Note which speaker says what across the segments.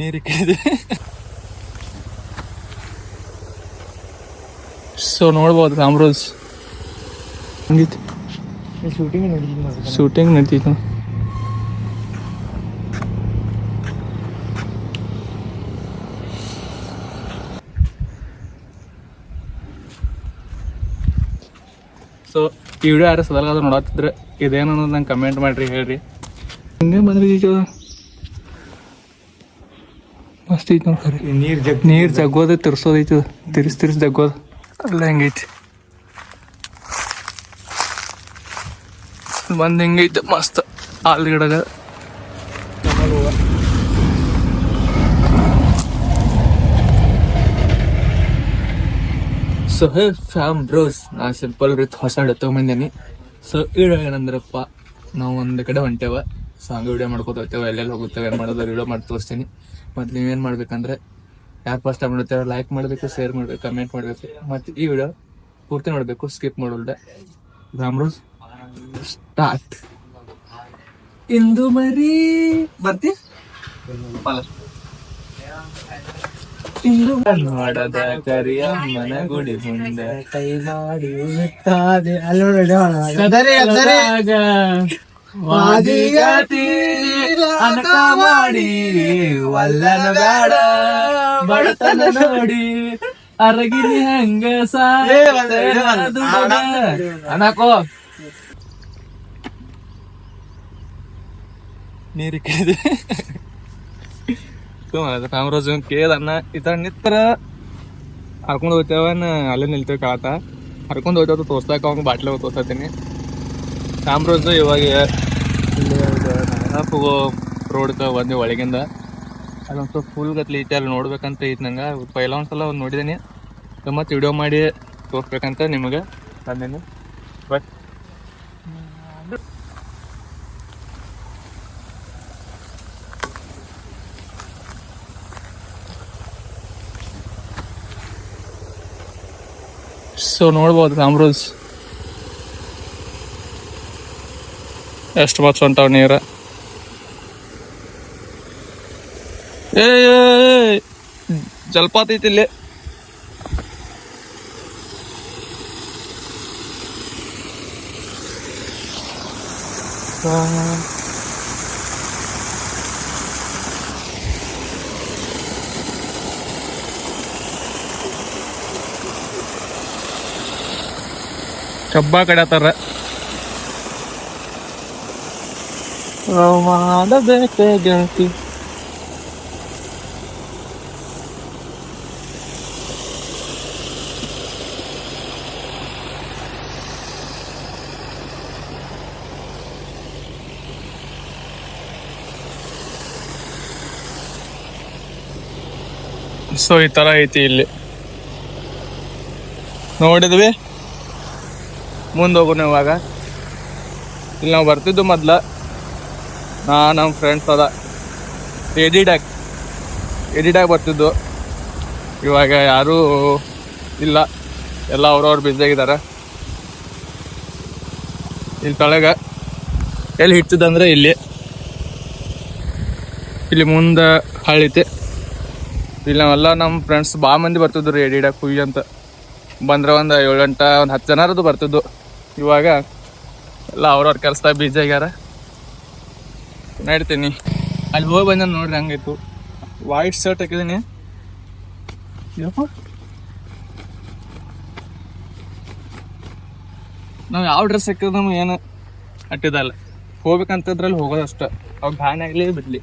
Speaker 1: ನೀರು ಕೇಳಿದೆ ಸೊ ನೋಡ್ಬೋದು ಕಾಮ್ರೋಸ್ ಹಂಗಿತ್ತು.
Speaker 2: ಶೂಟಿಂಗ್ ನಡೀತಿತ್ತು
Speaker 1: ಶೂಟಿಂಗ್ ನಡೀತಿತ್ತು. ಸೊ ಈ ವಿಡಿಯೋ ಯಾರು ಸದಲ್ಗಾದ್ರು ನೋಡತ್ತಿದ್ರೆ ಇದೇನು ಅನ್ನೋದು ನಂಗೆ ಕಮೆಂಟ್ ಮಾಡಿರಿ ಹೇಳ್ರಿ. ಹಿಂಗೆ ಬಂದ್ರಿ ಈಗ ಮಸ್ತ್ ಐತಿ ನೋಡ್ರಿ
Speaker 2: ನೀರ್ ಜಗ್
Speaker 1: ನೀರು ಜಗ್ಗೋದು ತಿರ್ಸೋದೈತಿ ತಿರ್ಸ್ ತಿರ್ಸ್ ಜಗ್ಗೋದು. ಅಲ್ಲ ಹೆಂಗೈತಿ ಬಂದ್ ಹೆಂಗೈತೆ ಮಸ್ತ್. ಆಲ್ ಗಿಡಗ ಸೊ ಹೇ ಫ್ಯಾಮ್ ಬ್ರೋಸ್ ನಾ ಸಿಂಪಲ್ ರೀತಿ ಹೊಸ ತಗೊಂಬಂದೇನಿ. ಸೊ ಏನಂದ್ರಪ್ಪ ನಾವು ಒಂದು ಕಡೆ ಹೊಂಟೇವ. ಸೊ ಹಂಗೆ ವಿಡಿಯೋ ಮಾಡ್ಕೊತ ಹೋಗ್ತೇವೆ. ಎಲ್ಲೆಲ್ಲಿ ಹೋಗುತ್ತೇವೆ ಏನು ಮಾಡೋದು ವಿಡಿಯೋ ಮಾಡಿ ತೋರಿಸ್ತೀನಿ. ಮತ್ತು ನೀವೇನು ಮಾಡ್ಬೇಕಂದ್ರೆ ಯಾರು ಫಸ್ಟ್ ಟೈಮ್ ನೋಡ್ತಾರೆ ಲೈಕ್ ಮಾಡಬೇಕು ಶೇರ್ ಮಾಡಬೇಕು ಕಮೆಂಟ್ ಮಾಡಬೇಕು. ಮತ್ತು ಈ ವಿಡಿಯೋ ಪೂರ್ತಿ ನೋಡಬೇಕು ಸ್ಕಿಪ್ ಮಾಡೋಲ್ಡೆ ರಾಮ್ರೋಸ್ ಸ್ಟಾರ್ಟ್ ಇಂದು ಮರಿ ಬರ್ತಿ? ಇಂದು ನೋಡದ ಕರಿಯ ಮನ ಗುಡಿ ಮುಂದೆ.
Speaker 2: ಕೈ ಮಾಡಿ ಅಲ್ಲಿ ನೋಡಿ
Speaker 1: ವಾದಿಗತಿ ಅನಕ ಮಾಡಿ ವಲ್ಲನ ಬೇಡ ಬಡತನ ನೋಡಿ ಅರಗಿರಿ ಹಂಗ ಅನಕೋ ನೀರು ಕೇಳಿದೆ ಕಾಮರಾಜ್ ಕೇಳನ್ನ ಈ ತರ ನಿತ್ರ ಹರ್ಕೊಂಡು ಹೋಗ್ತೇವನ್ ಅಲ್ಲೇ ನಿಲ್ತೇವೆ ಕಾತ ಹರ್ಕೊಂಡು ಹೋಗ್ತೇವ ತೋರ್ಸಾಕ ಅವ್ನು ಬಾಟ್ಲೆ ತೋರ್ಸತ್ತೀನಿ ಕಾಮರಾಜ್ ಇವಾಗ ರೋಡ್ಕ ಬಂದ್ವಿ ಒಳಗಿಂದ. ಅದೊಂದು ಸ್ವಲ್ಪ ಫುಲ್ ಗತ್ಲಿ ಐತೆ ಅಲ್ಲಿ ನೋಡ್ಬೇಕಂತ ಐತೆ ನಂಗೆ. ಪೈಲ ಒಂದ್ಸಲ ಒಂದು ನೋಡಿದ್ದೀನಿ ಮತ್ತೆ ವಿಡಿಯೋ ಮಾಡಿ ತೋರಿಸ್ಬೇಕಂತ ನಿಮಗೆ ತಂದೇನಿ. ಬಟ್ ಸೊ ನೋಡ್ಬೋದು ಕಾಮ್ರೋಸ್ ಎಷ್ಟು ಮಚ್ಚ ಹೊಂಟಾವ ನೀರ? ಏ, ಜಲಪಾತ ಐತಿ ಇಲ್ಲಿ. ಕಬ್ಬ ಕಡತಾರ ಮಾಡಬೇಕೆ ಗೆಳತಿ ಸೊ ಈ ತರ ಐತಿ ಇಲ್ಲಿ. ನೋಡಿದ್ವಿ? ಮುಂದೆ ಹೋಗೋಣ ಇವಾಗ ಇಲ್ಲಿ ನಾವು ಬರ್ತಿದ್ದು ಮೊದ್ಲ. ನಾ ನಮ್ಮ ಫ್ರೆಂಡ್ಸ್ ಅದ. ಎಡಿಡಾಕ್ ಎಡಿಡಾಗಿ ಬರ್ತಿದ್ದು. ಇವಾಗ ಯಾರೂ ಇಲ್ಲ. ಎಲ್ಲ ಅವ್ರವ್ರು ಬಿಸಿ ಆಗಿದ್ದಾರೆ ಇಲ್ಲಿ ತೊಳಗ ಎಲ್ಲಿ ಹಿಡ್ತಿದ್ದಂದ್ರೆ ಇಲ್ಲಿ. ಇಲ್ಲಿ ಮುಂದೆ ಹಳ್ಳೈತಿ ಇಲ್ಲಿ ನಾವೆಲ್ಲ ನಮ್ಮ ಫ್ರೆಂಡ್ಸ್ ಭಾಳ ಮಂದಿ ಬರ್ತಿದ್ರು ರೀ ಎಡಿಡಾಗಿ ಕುಯ್ ಅಂತ. ಬಂದ್ರೆ ಒಂದು ಏಳು ಗಂಟೆ, ಒಂದು ಹತ್ತು ಜನರದ್ದು ಬರ್ತಿದ್ದು. ಇವಾಗ ಎಲ್ಲ ಅವ್ರವ್ರ ಕೆಲಸದಾಗ ಬೀಜಾಗ್ಯಾರ ನಡ್ತೀನಿ ಅಲ್ಲಿ ಹೋಗಿ ಬಂದ ನೋಡ್ರಿ ಹಂಗಾಯ್ತು. ವೈಟ್ ಶರ್ಟ್ ಹಾಕಿದ್ದೀನಿ ನಾವು ಯಾವ ಡ್ರೆಸ್ ಹಾಕಿದ್ರೆ ನಮ್ಗೆ ಏನು ಅಟ್ಟಿದಲ್ಲ. ಹೋಗ್ಬೇಕಂತದ್ರಲ್ಲಿ ಹೋಗೋದಷ್ಟ ಅವಾಗ ಗಾನೆ ಆಗಲಿ ಬಿಡ್ಲಿ.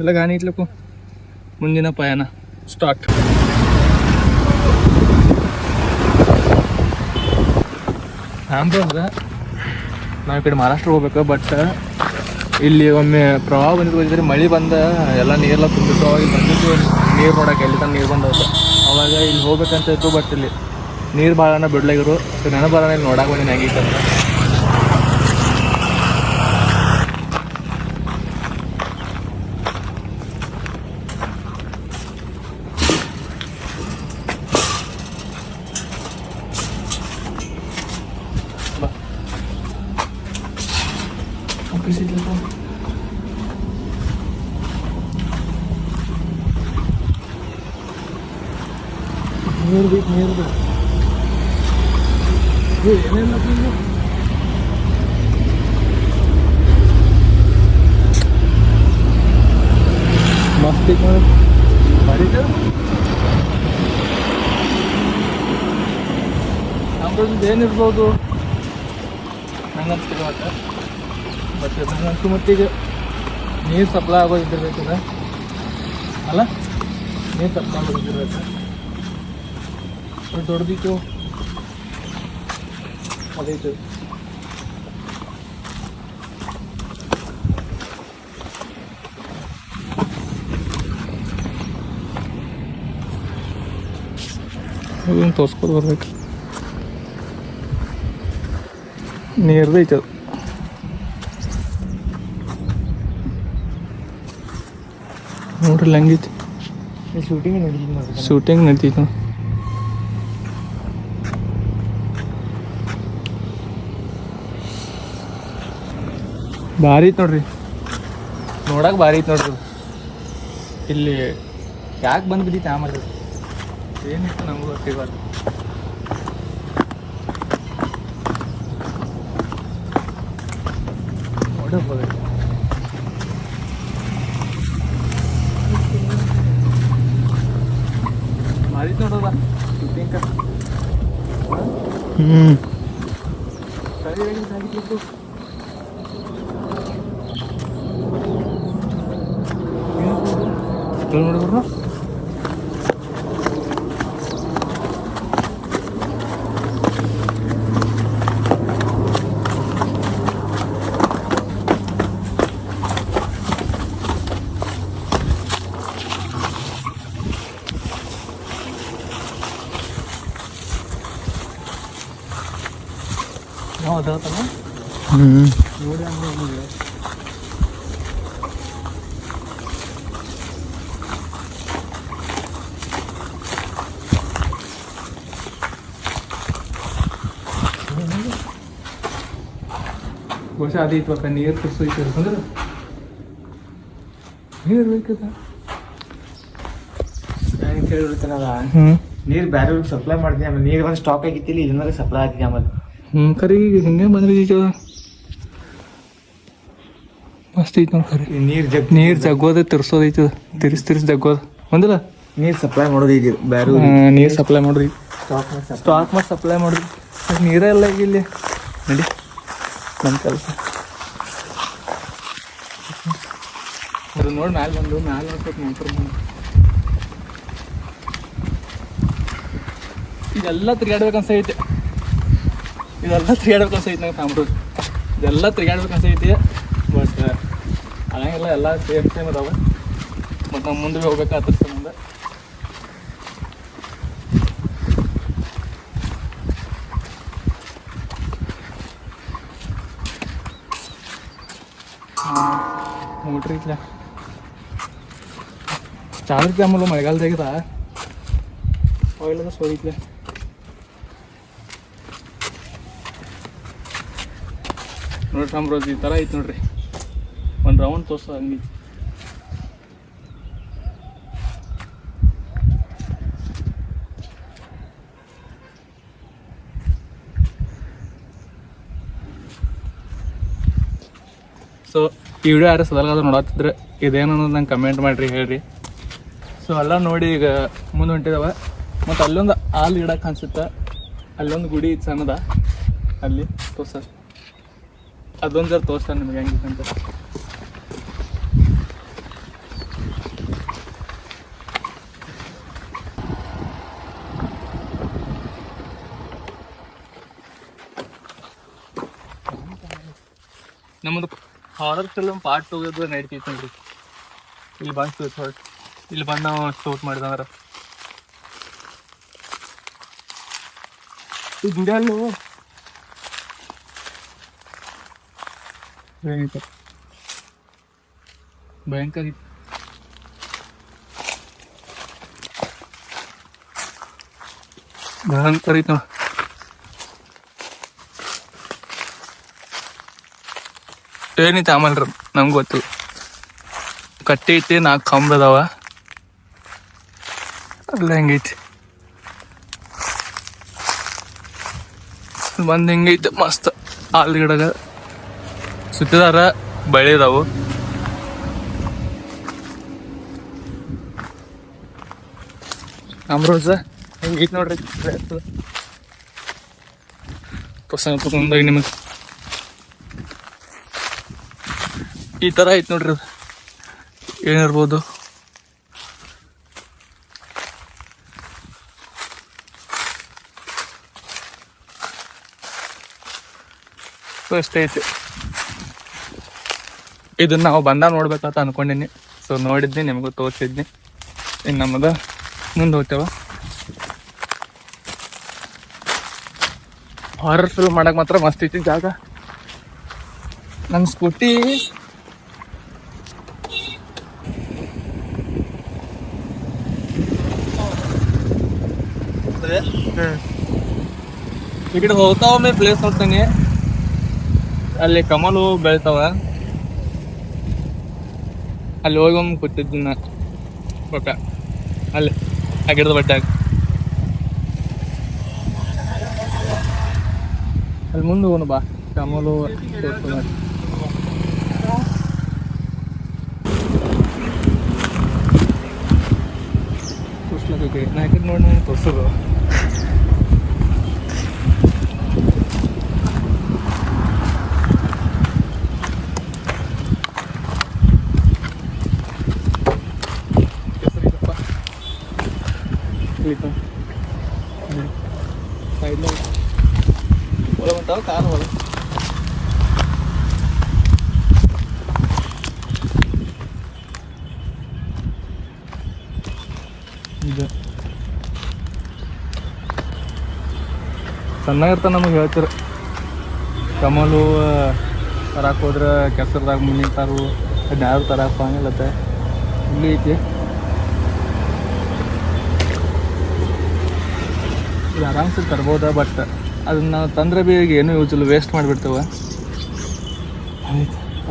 Speaker 1: ಎಲ್ಲ ಗಾನಿ ಇಟ್ಲಕ್ಕು ಮುಂದಿನ ಪಯಣ. ಸ್ಟಾರ್ಟ್ ಆಂಬ್ರೋಸ್ ನಾವು ಈ ಕಡೆ ಮಹಾರಾಷ್ಟ್ರ ಹೋಗ್ಬೇಕು ಬಟ್ ಇಲ್ಲಿ ಒಮ್ಮೆ ಪ್ರವಾಹ ಬಂದಿದ್ದು ಬಂದಿದ್ರೆ ಮಳೆ ಬಂದ ಎಲ್ಲ ನೀರೆಲ್ಲ ತುಂಬಿತ್ತು. ಅವಾಗ ಬಂದಿದ್ದು ನೀರು ನೋಡೋಕೆ ಎಲ್ಲಿ ತನಕ ನೀರು ಬಂದವು ಅವಾಗ ಇಲ್ಲಿ ಹೋಗ್ಬೇಕಂತ ಇತ್ತು ಬಟ್ ಇಲ್ಲಿ ನೀರು ಭಾಳನ ಬಿಡ್ಲಾಗಿರು ಸೊ ಬರೋಣ ಇಲ್ಲಿ ನೋಡಕ್ಕೆ ಬಂದಿನಿ ನೀರು ಬೇಕು ನೀರು ಬೇಕು ಏನೇನು ಮಸ್ತ್ ಐತಿ ನೋಡಿ ಭಾರಿ ಐತೆ ನಮ್ದು ಏನಿರ್ಬೋದು ನಂಗಂತ ಒಟ್ಟು ಬಟ್ ನಂಗಂತೂ ಮತ್ತೀಗ ನೀರು ಸಪ್ಲೈ ಆಗೋದಿದ್ದಿರ್ಬೇಕದ ಅಲ್ಲ ನೀರು ಸಪ್ಲೈ ಆಗೋದಿದ್ದಿರ್ಬೇಕು ಅದು ದೊಡ್ಡದಿತ್ತು ಅದೈತು ಇದನ್ನು ತೋರ್ಸ್ಕೊತ ಬರ್ಬೇಕು ನೀರ್ದೈತೆ ಅದು ನೋಡ್ರಿ ಹಂಗೈತಿ
Speaker 2: ಶೂಟಿಂಗ್ ನಡೀತೀನಿ ನೋಡಿ
Speaker 1: ಶೂಟಿಂಗ್ ನಡೀತೈತೆ ಭಾರಿ ಐತೆ ನೋಡ್ರಿ. ನೋಡಕ್ ಭಾರಿ ಐತೆ ನೋಡ್ರಿ. ಇಲ್ಲಿ ಯಾಕೆ ಬಂದು ಬಿದ್ದಿತ್ತು ಆಮೇಲೆ? ಏನಿತ್ತು ನಮಗೂ ಗೊತ್ತಿಲ್ಲ. ನೋಡಬಹುದು ಭಾರಿ ಐತೆ ನೋಡೋದ ಶೂಟಿಂಗ್ ಹ್ಞೂ ಸರಿ ಸಾಗಿತ್ತು ನೋಡಿದ್ರು ನಾವು ಅದಾವತ್ತಲ್ಲ
Speaker 2: ಹ್ಞೂ
Speaker 1: ನೋಡಿ ಹಂಗೆ ಬಹುಶಃ ಅದೇ ಇತ್ತು ನೀರು ಕುರ್ಸೈತೆ ಅಂದ್ರೆ? ನೀರು ಬೇಕದ
Speaker 2: ಕೇಳಿರ್ತಾನಲ್ಲ ನೀರು ಬೇರೆಯವ್ರಿಗೆ ಸಪ್ಲೈ ಮಾಡ್ತೀನಿ ಆಮೇಲೆ ನೀರು ಒಂದು ಸ್ಟಾಕ್ ಆಗಿತ್ತಿಲ್ಲ ಇದನ್ನ ಸಪ್ಲೈ ಆಗ್ತೀನಿ ಆಮೇಲೆ.
Speaker 1: ಹ್ಞೂ ಕರಿ ಈಗ ಹಿಂಗೆ ಬಂದ್ಬಿದ್ದೈತೆ ಮಸ್ತ್ ಐತೆ ನೋಡಿ ಕರಿ.
Speaker 2: ನೀರು ಜಗ್
Speaker 1: ನೀರು ಜಗ್ಗೋದ ತಿರ್ಸೋದೈತೆ ತಿರ್ಸ್ ತಿರ್ಸ್ ಜಗ್ಗೋದು. ಒಂದಿಲ್ಲ?
Speaker 2: ನೀರು ಸಪ್ಲೈ ಮಾಡೋದೈತಿ ಬೇರೆ
Speaker 1: ನೀರು ಸಪ್ಲೈ ಮಾಡ್ರಿ
Speaker 2: ಸ್ಟಾಕ್
Speaker 1: ಸ್ಟಾಕ್ ಮಾಡಿ ಸಪ್ಲೈ ಮಾಡ್ರಿ ನೀರೇ ಇಲ್ಲ ಈಗ ಇಲ್ಲಿ. ನಡಿ. ನಮ್ಮ ಕೆಲಸ. ಅದು ನೋಡಿ ಮ್ಯಾಲೆ ಬಂದು, ಮ್ಯಾಲೆ ನೋಡ್ಬೇಕು ಬಂದು. ಇದೆಲ್ಲ ತಿರ್ಗಾಡ್ಬೇಕು ಅನ್ಸೈತೆ ಇದೆಲ್ಲ ತಿರ್ಗಾಡ್ಬೇಕು ಅನ್ಸೈತೆ ನಂಗೆ ತಾಮ್ರದ್ದು ಇದೆಲ್ಲ ತಿರ್ಗಾಡ್ಬೇಕು ಅನ್ಸೈತಿ ಬಟ್ ಹಂಗೆಲ್ಲ ಎಲ್ಲ ಸೇಮ್ ಸೇಮ್ ಅದಾವೆ. ಮತ್ತು ನಾವು ಮುಂದೆ ಹೋಗ್ಬೇಕಾಗ್ತದೆ ಸಂಬಂಧ. ನೋಡ್ರಿ ಇಲ್ಲ ಚಾರ್ಜ್ ಆಮೇಲೆ ಮಳೆಗಾಲದಾಗಿದ ಆಯಿಲ್ ಸೋರಿತ್ಲೆ ನೋಡ್ರಿ ನಮ್ಮ ರೋಜ್ ಈ ಥರ ಐತೆ ನೋಡ್ರಿ. ಒಂದು ರೌಂಡ್ ತೋರ್ಸ ಹಂಗೆ ಸೊ ಈ ವಿಡಿಯೋ ಯಾರು ಸದಲ್ಗಾದ್ರೆ ನೋಡತ್ತಿದ್ರೆ ಇದೇನು ಅನ್ನೋದು ನಂಗೆ ಕಮೆಂಟ್ ಮಾಡಿರಿ, ಹೇಳ್ರಿ. ಸೊ ಎಲ್ಲ ನೋಡಿ ಈಗ ಮುಂದೆ ಹೊಂಟಿದಾವೆ. ಮತ್ತು ಅಲ್ಲೊಂದು ಹಾಲು ಗಿಡ ಅನ್ಸುತ್ತೆ. ಅಲ್ಲೊಂದು ಗುಡಿ ಸಣ್ಣದ. ಅಲ್ಲಿ ತೋರ್ಸ. ಅದೊಂದು ಜರ ತೋರ್ಸ ನಿಮಗೆ ಹೆಂಗಿತ್ತು ಅಂತ ನಮ್ಮದು ಹಾರರ್ ಫಿಲ್ಮ್ ಪಾರ್ಟ್ ಹೋಗೋದು ನಡೀತೈತೆ ನೋಡ್ರಿ. ಇಲ್ಲಿ ಬಂದು ಶೂಟ್ ಇಲ್ಲಿ ಬಂದು ನಾವು ಶೂಟ್ ಮಾಡಿದಂದ್ರೆ ಇದು ಗಿಡಲ್ಲೂ ಏನೈತೆ ಭಯಂಕರ ಇತ್ತು ಭಯಂಕರ ಐತೆ ಏನಿ ಆಮೇಲೆ ನಮ್ಗೆ ಗೊತ್ತು. ಕಟ್ಟಿ ಐತಿ ನಾಲ್ಕು ಕಂಬದವ ಅಲ್ಲ ಹೆಂಗೈತಿ? ಬಂದು ಹೆಂಗೈತೆ ಮಸ್ತ್. ಹಾಲು ಗಿಡಗ. ಸುತ್ತಿದಾರ ಬೆಳೆದಾವು ಅಮ್ರೋಜ, ಹೆಂಗೈತಿ ನೋಡ್ರಿ? ಪ್ರಸಂಗ ನಿಮಗೆ. ಈ ತರ ಐತ್ ನೋಡ್ರಿ ಏನಿರ್ಬೋದು? ಅಷ್ಟೇ ಇದನ್ನ ನಾವು ಬಂದ ನೋಡ್ಬೇಕಂತ ಅನ್ಕೊಂಡಿನಿ. ಸೊ ನೋಡಿದ್ನಿ, ನಿಮಗೂ ತೋರಿಸಿದ್ನಿ. ಇನ್ನು ನಮ್ಮದ ಮುಂದೆ ಹೋಗ್ತೇವ. ಹಾರರ್ ಫಿಲ್ಮ್ ಮಾಡಕ್ ಮಾತ್ರ ಮಸ್ತ್ ಐತಿ ಜಾಗ. ನನ್ನ ಸ್ಕೂಟಿ ಈ ಕಡೆ ಹೋಗ್ತಾವ ಪ್ಲೇಸ್ ನೋಡ್ತೀನಿ. ಅಲ್ಲಿ ಕಮಲು ಬೆಳಿತಾವ. ಅಲ್ಲಿ ಹೋಗಿ ಒಮ್ಮೆ ಕೂತಿದ್ದಿನ ಬೊಕ್ಕ ಅಲ್ಲಿ ಆ ಗಿಡದ ಬಟ್ಟಾಗ ಅಲ್ಲಿ ಮುಂದೆ ಹೋಗೋಣ ಬಾ. ಕಮಲು ತೋರ್ಸು ನೋಡಿ. ತೋರ್ಸ್ಲಕ್ಕೆ ನಾ ಈ ಕಡೆ ನೋಡಿ ತೋರ್ಸೋದು ಹೆಸರಿದಪ್ಪ ಇಳಿತ ಸೈಡ್ಲ ಒಳ ಬಂತಾವ ಕಾರ್ ಒಳ ಇದು ಸಣ್ಣಗಿರ್ತ ನಮಗೆ ಹೇಳ್ತಿರ. ಕಮಲು ತರಕ್ಕೆ ಹೋದ್ರೆ ಕೆಸರದಾಗ ಮುನಿ ತಾರು ಯಾರು ತರಕ್ಕೆ ಹಂಗಿಲ್ಲತ್ತೆ ಇಲ್ಲಿ ಐತಿ. ಇದು ಆರಾಮ್ಸೆ ತರ್ಬೋದ ಬಟ್ ಅದನ್ನ ನಾವು ತಂದ್ರೆ ಬಿ ಈಗ ಏನೂ ಯೂಸ್ ಇಲ್ಲ ವೇಸ್ಟ್ ಮಾಡಿಬಿಡ್ತೇವೆ.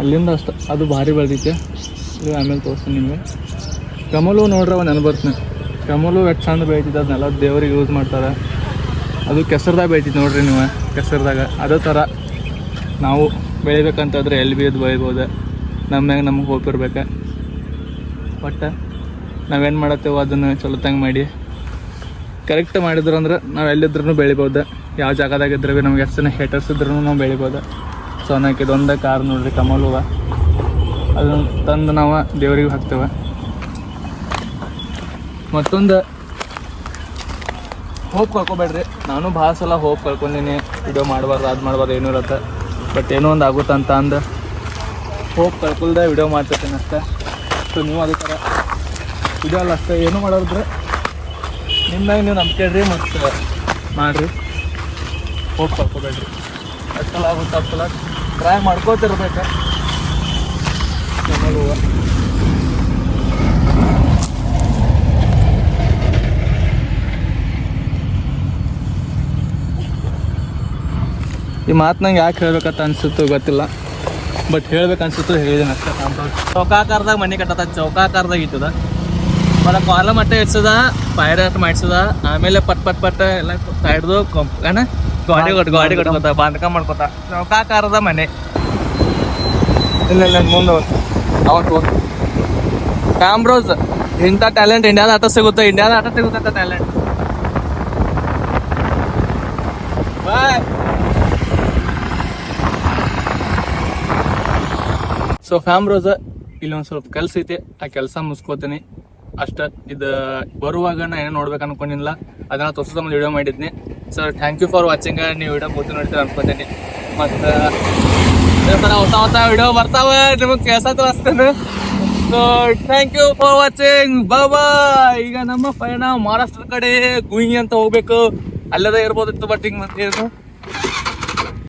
Speaker 1: ಅಲ್ಲಿಂದ ಅಷ್ಟು, ಅದು ಭಾರಿ ಬೆಳೆದೈತೆ. ಇದು ಆಮೇಲೆ ತೋರಿಸ್ತೀನಿ ನಿಮಗೆ. ಕಮಲು ನೋಡ್ರೆ ನೆನಪು ಬರ್ತೀನಿ ಕಮಲು ಎಷ್ಟು ಚಂದ ಬೆಳಿತಿದ್ದೆ ಅದನ್ನೆಲ್ಲ ದೇವ್ರಿಗೆ ಯೂಸ್ ಮಾಡ್ತಾರೆ. ಅದು ಕೆಸರ್ದಾಗ ಬೆಳಿತೈತೆ ನೋಡ್ರಿ ನೀವು, ಕೆಸರ್ದಾಗ. ಅದೇ ಥರ ನಾವು ಬೆಳಿಬೇಕಂತಂದ್ರೆ ಎಲ್ಲಿ ಬಿ ಅದು ಬೆಳಿಬೋದು ನಮ್ಮ ಮ್ಯಾಗ ನಮಗೆ ಹೋಗಿರ್ಬೇಕು ಬಟ್ ನಾವೇನು ಮಾಡತ್ತೇವೋ ಅದನ್ನು ಚಲೋತಂಗೆ ಮಾಡಿ. ಕರೆಕ್ಟ್ ಮಾಡಿದ್ರು ಅಂದ್ರೆ ನಾವು ಎಲ್ಲಿದ್ರೂ ಬೆಳಿಬೋದು. ಯಾವ ಜಾಗದಾಗ ಇದ್ರೆ ಭೀ ನಮ್ಗೆ ಎಷ್ಟು ಜನ ಹೇಟರ್ಸ್ ಇದ್ರೂ ನಾವು ಬೆಳಿಬೋದು. ಸೊ ಅನ್ನಕ್ಕೆ ಇದೊಂದೇ ಕಾರ್ ನೋಡ್ರಿ ಕಮಲ್ ಹೂವು. ಅದನ್ನು ತಂದು ನಾವು ದೇವರಿಗೆ ಹಾಕ್ತೇವೆ. ಮತ್ತೊಂದು ಹೋಪ್ ಕಳ್ಕೊಬೇಡ್ರಿ ನಾನು ಭಾಳ ಸಲ ಹೋಗಿ ಕಳ್ಕೊಂಡಿನಿ. ವಿಡಿಯೋ ಮಾಡಬಾರ್ದು, ಅದು ಮಾಡಬಾರ್ದು, ಏನೂ ಇರತ್ತೆ. ಬಟ್ ಏನೋ ಒಂದು ಆಗುತ್ತಂತ ಅಂದು ಹೋಗಿ ಕಳ್ಕೊಳ್ದೆ ವಿಡಿಯೋ ಮಾಡ್ತಿರ್ತೀನಿ ಅಷ್ಟೇ. ಸೊ ನೀವು ಅದೇ ಥರ. ವಿಡಿಯೋ ಅಲ್ಲ ಅಷ್ಟೇ, ಏನೂ ಮಾಡೋದ್ರೆ ನಿಮ್ದಾಗ ನೀವು ನಂಬಿಕೆ ಇಡ್ರಿ ಮತ್ತು ಮಾಡಿರಿ. ಹೋಗಿ ಕಳ್ಕೊಬೇಡ್ರಿ. ಅಷ್ಟಲ್ಲ ಆಗುತ್ತೆ ಅಷ್ಟಲ್ಲ ಟ್ರೈ ಮಾಡ್ಕೋತಿರ್ಬೇಕು. ನಮಗೂ ಈ ಮಾತು ನಂಗೆ ಯಾಕೆ ಹೇಳ್ಬೇಕಂತ ಅನ್ಸುತ್ತೋ ಗೊತ್ತಿಲ್ಲ. ಬಟ್ ಹೇಳ್ಬೇಕು ಅನ್ಸುತ್ತೋ ಹೇಳಿದ್ದೀನಿ ಅಷ್ಟೇ ಚೌಕಾಕಾರದಾಗ ಮನೆ ಕಟ್ಟತ್ತ ಚೌಕಾಕಾರದಾಗ ಇತ್ತದ. ಮರ ಕಾಲ ಮಟ್ಟ ಇಡ್ಸದ ಫೈರ್ ಆಟ್ ಮಾಡಿಸದ ಆಮೇಲೆ ಪಟ್ ಪಟ್ ಪಟ್ ಎಲ್ಲ ಸೈಡ್ದು ಏನ? ಗಾಡಿ ಕೊಟ್ಟು ಗಾಡಿ ಕಟ್ಕೋತ ಬಾಂಧಕ ಮಾಡ್ಕೊತ. ಚೌಕಾಕಾರದ ಮನೆ. ಇಲ್ಲ ಇಲ್ಲ ಮುಂದೆ ಅವತ್ತು ಕ್ಯಾಮ್ರೋಸ್ ಇಂಥ ಟ್ಯಾಲೆಂಟ್ ಇಂಡಿಯಾದ ಆಟ ಸಿಗುತ್ತೆ ಇಂಡಿಯಾದ ಆಟ ಸಿಗುತ್ತೆ ಟ್ಯಾಲೆಂಟ್ ಬಾಯ್ ಸೊ ಫ್ಯಾಮ್ ರೋಸ ಇಲ್ಲಿ ಒಂದು ಸ್ವಲ್ಪ ಕೆಲಸ ಐತೆ. ಆ ಕೆಲಸ ಮುಗಿಸ್ಕೋತೀನಿ. ಅಷ್ಟ, ಇದು, ಬರುವಾಗ ನಾ ಏನೋ ನೋಡ್ಬೇಕು ಅನ್ಕೊಂಡಿಲ್ಲ. ಅದನ್ನ ತೋರ್ಸೋ ಒಂದು video ಮಾಡಿದ್ನಿ. So thank you for watching ನೀವು ವಿಡಿಯೋ ಪೂರ್ತಿ ನೋಡ್ತೀರ ಅನ್ಕೋತೀನಿ. ಮತ್ತು ಹೊಸ ಹೊಸ ವಿಡಿಯೋ ಬರ್ತಾವ. ನಿಮಗೆ ಕೆಲಸ ತೋರಿಸ್ತೇನೆ. So thank you for watching ಬಾಬಾ ಈಗ ನಮ್ಮ ಪಯಣ ಮಹಾರಾಷ್ಟ್ರ ಕಡೆ ಗುಯಿ ಅಂತ ಹೋಗ್ಬೇಕು. ಅಲ್ಲದೇ ಇರ್ಬೋದಿತ್ತು ಬಟ್ ಹಿಂಗೆ ಮತ್ತೆ